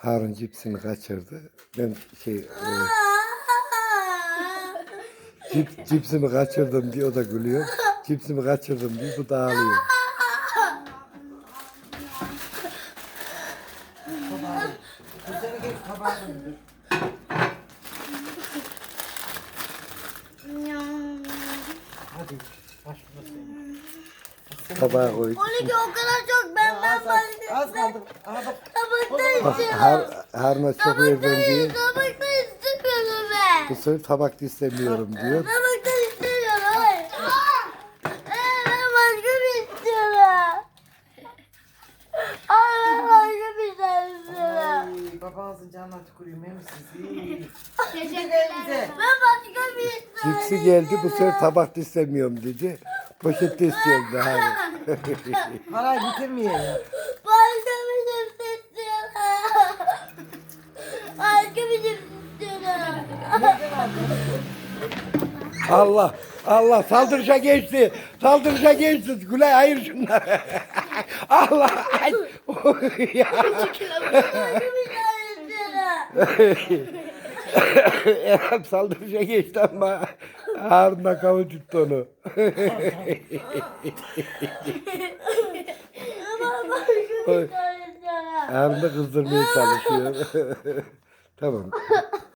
Harun cipsini kaçırdı. Ben şey e, cip, cipsimi kaçırdım diye o da gülüyor. Cipsimi kaçırdım diye bu da ağlıyor. Tabağa koy. Onunki o kadar çok Az, kaldı. Aha bak. istiyorum. Har, Harun'a çok diye Tabakta istemiyorum ben. bu sefer tabakta istemiyorum diyor. Tabakta istemiyorum. Hayır. Ee, ben başka bir istiyorum. Ay ben başka bir şey istiyorum. Ay, babanızın canına tüküreyim hem sizi. Teşekkürler. Ben başka bir istiyorum. Cipsi geldi bu sefer tabakta istemiyorum dedi. Poşette istiyorum da Harun. Parayı bitirmeyelim. Allah Allah saldırışa geçti. Saldırışa geçti. Gülay hayır şunları. Allah. Ay. Ya. Erhan saldırışa geçti ama Harun'la kavu tuttu onu. Da kızdırmaya çalışıyor. tamam.